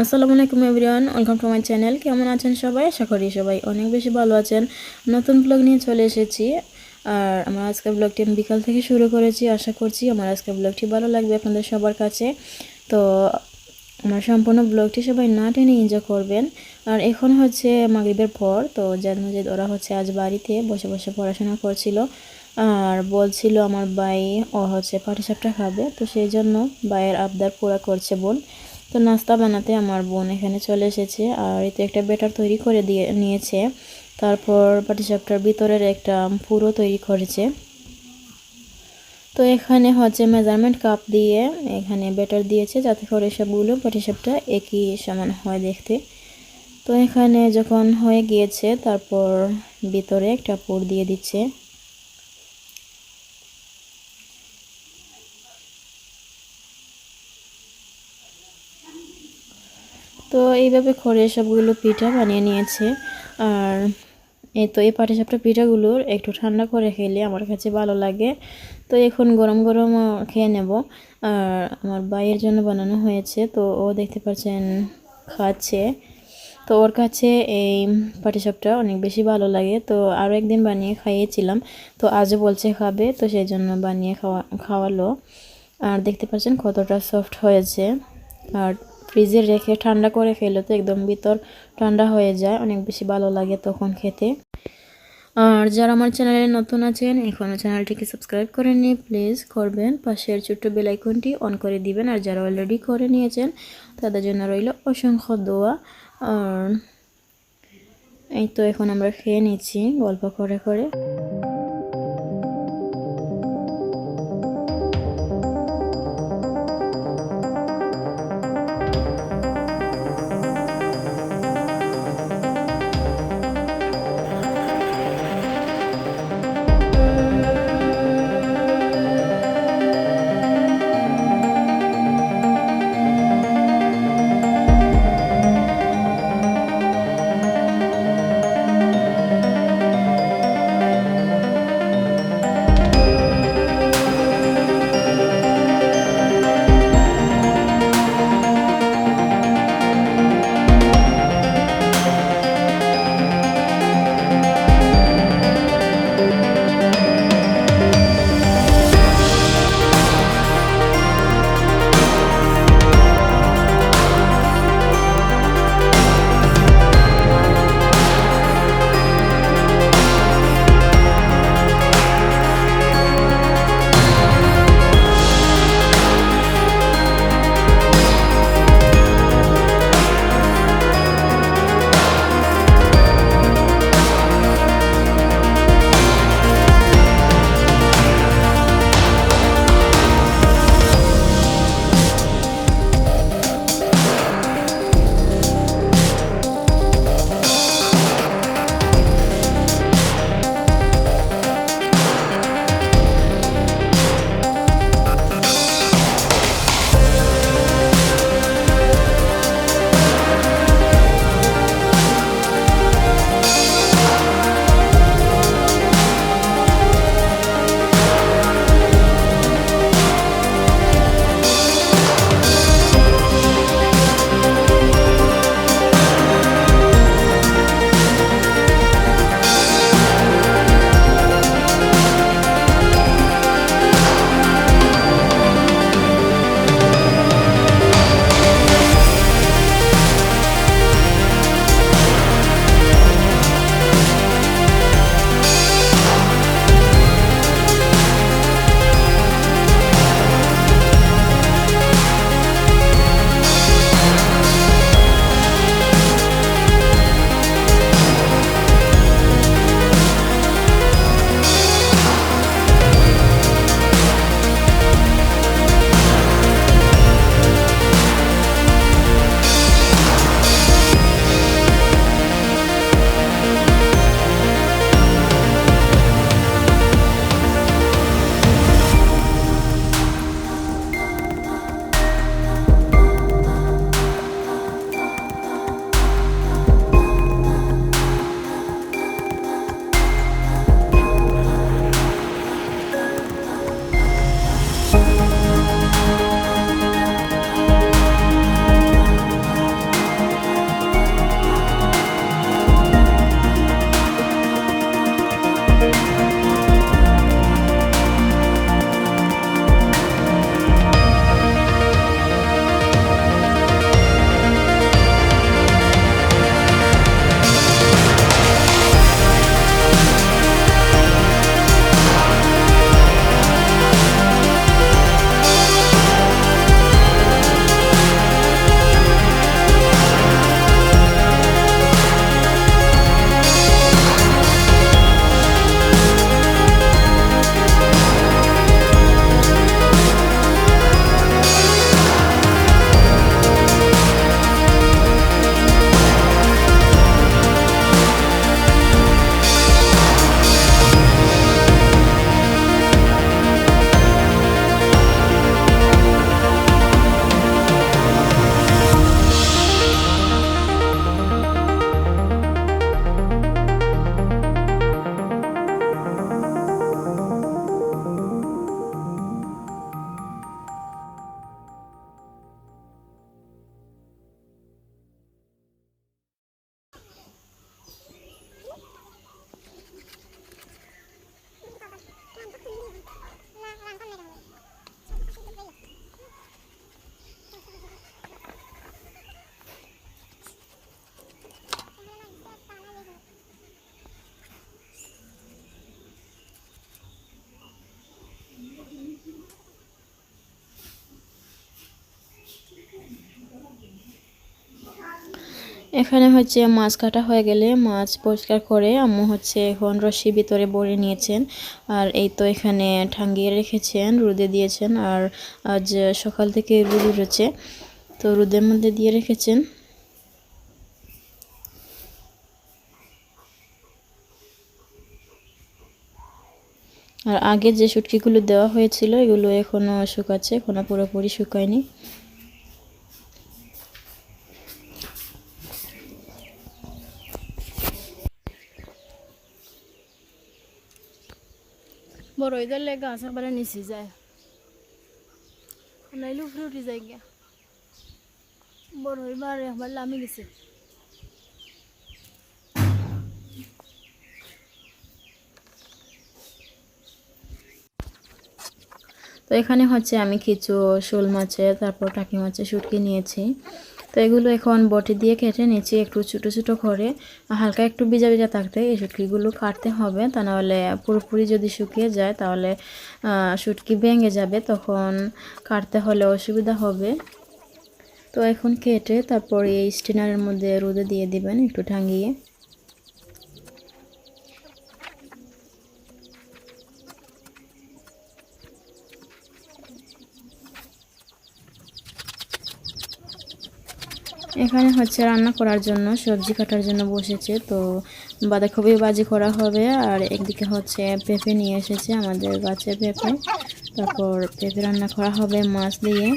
আসসালামু আলাইকুম everyone, welcome to my channel. কেমন আছেন সবাই? আশা করি সবাই অনেক বেশি ভালো আছেন। নতুন ব্লগ নিয়ে চলে এসেছি। আর আমার আজকের ব্লগটি আমি বিকাল থেকে শুরু করেছি, আশা করছি আমার আজকের ব্লগটি ভালো লাগবে আপনাদের সবার কাছে। তো আমার সম্পূর্ণ ব্লগটি সবাই না টেনে এনজয় করবেন। আর এখন হচ্ছে মাগরিবের পর, তো জাদ মজিদ, ওরা হচ্ছে আজ বাড়িতে বসে বসে পড়াশোনা করছিল। আর বলছিল আমার ভাই, ও হচ্ছে পাটিসাপটা খাবে, তো সেই জন্য ভাইয়ের আবদার পুরা করছে বোন। তো নাস্তা বানাতে আমার বোন এখানে চলে এসেছে আর এতে একটা বেটার তৈরি করে দিয়ে নিয়েছে। তারপর পাটিসাপটার ভিতরের একটা পুরো তৈরি করেছে। তো এখানে হচ্ছে মেজারমেন্ট কাপ দিয়ে এখানে বেটার দিয়েছে যাতে করে সবগুলো পাটিসাপটা একই সমান হয় দেখতে। তো এখানে যখন হয়ে গিয়েছে, তারপর ভিতরে একটা পুর দিয়ে দিচ্ছে। তো এইভাবে করে সবগুলো পিঠা বানিয়ে নিয়েছে। আর এই তো এই পাটিসাপটা পিঠাগুলোর একটু ঠান্ডা করে খেলে আমার কাছে ভালো লাগে। তো এখন গরম গরম খেয়ে নেব। আর আমার বাইয়ের জন্য বানানো হয়েছে, তো ও দেখতে পাচ্ছেন খাচ্ছে। তো ওর কাছে এই পাটিসাপটা অনেক বেশি ভালো লাগে। তো আরও একদিন বানিয়ে খাইয়েছিলাম, তো আজও বলছে খাবে, তো সেই জন্য বানিয়ে খাওয়া, খাওয়ালো। আর দেখতে পাচ্ছেন কতটা সফট হয়েছে। আর ফ্রিজে রেখে ঠান্ডা করে খেলে তো একদম ভিতর ঠান্ডা হয়ে যায়, অনেক বেশি ভালো লাগে তখন খেতে। আর যারা আমার চ্যানেলে নতুন আছেন এখনও চ্যানেলটিকে সাবস্ক্রাইব করে করেননি, প্লিজ করবেন। পাশের ছোট্ট বেলাইকনটি অন করে দিবেন, আর যারা অলরেডি করে নিয়েছেন, তাদের জন্য রইল অসংখ্য দোয়া। আর এই তো এখন আমরা খেয়ে নিচ্ছি, গল্প করে করে। এখানে হচ্ছে মাছ কাটা হয়ে গেলে মাছ পরিষ্কার করে আম্মু হচ্ছে এখন রশি ভিতরে ভরে নিয়েছেন। আর এই তো এখানে ঠাঙ্গিয়ে রেখেছেন, রোদে দিয়েছেন আর আজ সকাল থেকে রোদ উঠেছে। তো রোদের মধ্যে দিয়ে রেখেছেন। আর আগে যে শুটকিগুলো দেওয়া হয়েছিল এগুলো এখনও শুকাচ্ছে এখনও পুরোপুরি শুকায়নি। বড় হয়ে ধরলে গাছ একবারে নিচে যায় নাইলে উপরে উঠে যায় গিয়া বড় হইবার একবার লামি গেছে তো এখানে হচ্ছে আমি কিছু শোল মাছের, তারপর টাকি মাছের শুটকি নিয়েছি। তো এগুলো এখন বটি দিয়ে কেটে নিচে একটু ছোটো ছোটো করে হালকা একটু ভিজা ভিজা থাকতে এই শুটকিগুলো কাটতে হবে। তা নাহলে পুরোপুরি যদি শুকিয়ে যায় তাহলে শুটকি ভেঙে যাবে, তখন কাটতে হলে অসুবিধা হবে। তো এখন কেটে তারপর এই স্টিনারের মধ্যে রোদে দিয়ে দিবেন একটু ঠাঙ্গিয়ে। এখানে হচ্ছে রান্না করার জন্য, সবজি কাটার জন্য বসেছে, তো বাঁধাকপি বাজি করা হবে। আর একদিকে হচ্ছে পেঁপে নিয়ে এসেছে আমাদের গাছে পেঁপে। তারপর পেঁপে রান্না করা হবে মাছ দিয়ে।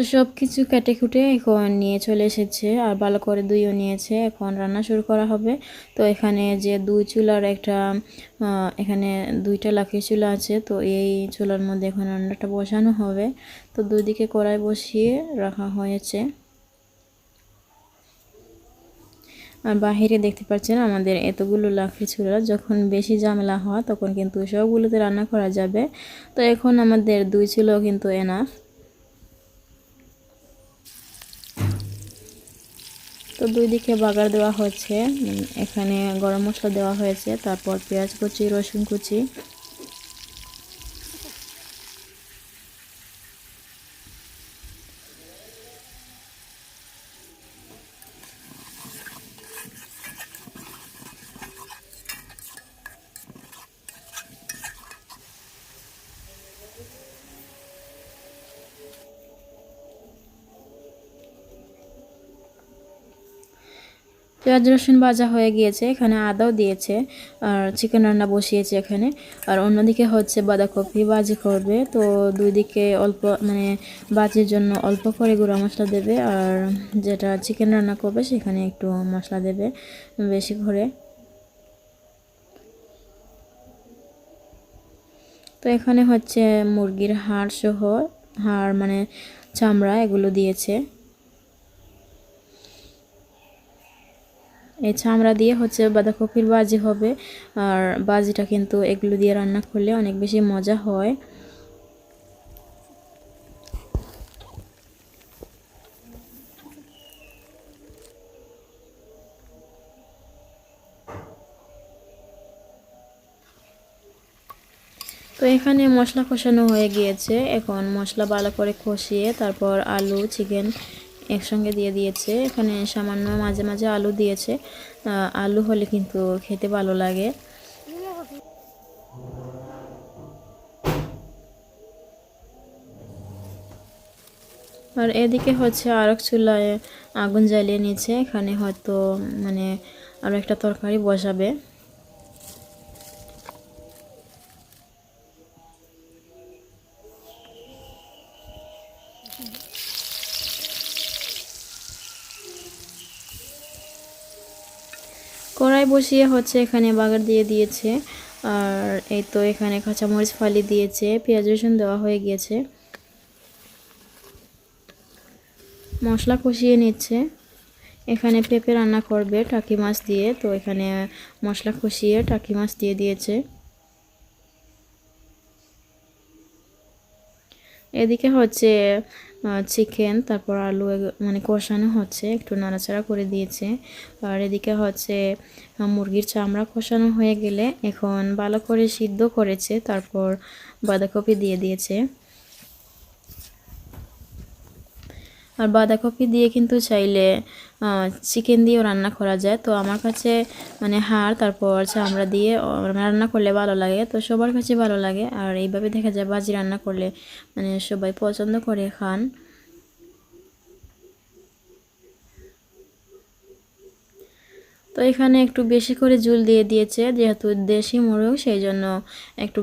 তো সব কিছু কেটে খুটে এখন নিয়ে চলে এসেছে, আর ভালো করে দুইও নিয়েছে। এখন রান্না শুরু করা হবে। তো এখানে যে দুই চুলার একটা এখানে দুইটা লাখি চুলা আছে, তো এই চুলার মধ্যে এখন রান্নাটা বসানো হবে। তো দুই দিকে কড়াই বসিয়ে রাখা হয়েছে। আর বাহিরে দেখতে পাচ্ছেন আমাদের এতগুলো লাকড়ি চুলা, যখন বেশি ঝামেলা হয় তখন কিন্তু সবগুলোতে রান্না করা যাবে। তো এখন আমাদের দুই চুলো কিন্তু এনাফ তো দুই দিকে বাগার দেওয়া হচ্ছে। এখানে গরম মশলা দেওয়া হয়েছে, তারপর পেঁয়াজ কুচি, রসুন কুচি। পেঁয়াজ রসুন ভাজা হয়ে গিয়েছে, এখানে আদাও দিয়েছে, আর চিকেন রান্না বসিয়েছে এখানে। আর অন্যদিকে হচ্ছে বাঁধাকপি ভাজি করবে, তো দুই দিকে অল্প মানে বাজির জন্য অল্প করে গুঁড়া মশলা দেবে, আর যেটা চিকেন রান্না করবে সেখানে একটু মশলা দেবে বেশি করে। তো এখানে হচ্ছে মুরগির হাড় সহ হাড় মানে চামড়া এগুলো দিয়েছে। এই চামড়া দিয়ে হচ্ছে বাঁধাকপির বাজি হবে। আর বাজিটা কিন্তু এগুলো দিয়ে রান্না করলে অনেক বেশি মজা হয়। তো এখানে মশলা কষানো হয়ে গিয়েছে। এখন মশলা ভালো করে কষিয়ে তারপর আলু, চিকেন একসঙ্গে দিয়ে দিয়েছে। এখানে সামান্য মাঝে মাঝে আলু দিয়েছে। আলু হলে কিন্তু খেতে ভালো লাগে। আর এদিকে হচ্ছে আরেক চুলায় আগুন জ্বালিয়ে নিয়েছে। এখানে হয়তো মানে আরও একটা তরকারি বসাবে। বসিয়ে হচ্ছে এখানে বাগার দিয়ে দিয়েছে। আর এই তো এখানে কাঁচামরিচ ফালি দিয়েছে, পেঁয়াজ রসুন দেওয়া হয়ে গিয়েছে। মশলা কষিয়ে নিচ্ছে। এখানে পেঁপে রান্না করবে টাকি মাছ দিয়ে, তো এখানে মশলা কষিয়ে টাকি মাছ দিয়ে দিয়েছে। এদিকে হচ্ছে চিকেন তারপর আলু মানে কষানো হচ্ছে, একটু নাড়াচাড়া করে দিয়েছে। আর এদিকে হচ্ছে মুরগির চামড়া কষানো হয়ে গেলে এখন ভালো করে সিদ্ধ করেছে, তারপর বাঁধাকপি দিয়ে দিয়েছে। আর বাঁধাকপি দিয়ে কিন্তু চাইলে চিকেন দিয়েও রান্না করা যায়। তো আমার কাছে মানে হাড়, তারপর চামড়া দিয়ে রান্না করলে ভালো লাগে। তো সবার কাছে ভালো লাগে। আর এইভাবে দেখা যায় ভাজি রান্না করলে মানে সবাই পছন্দ করে খান। তো এখানে একটু বেশি করে জুল দিয়ে দিয়েছে, যেহেতু দেশি মোরগ, সেই জন্য একটু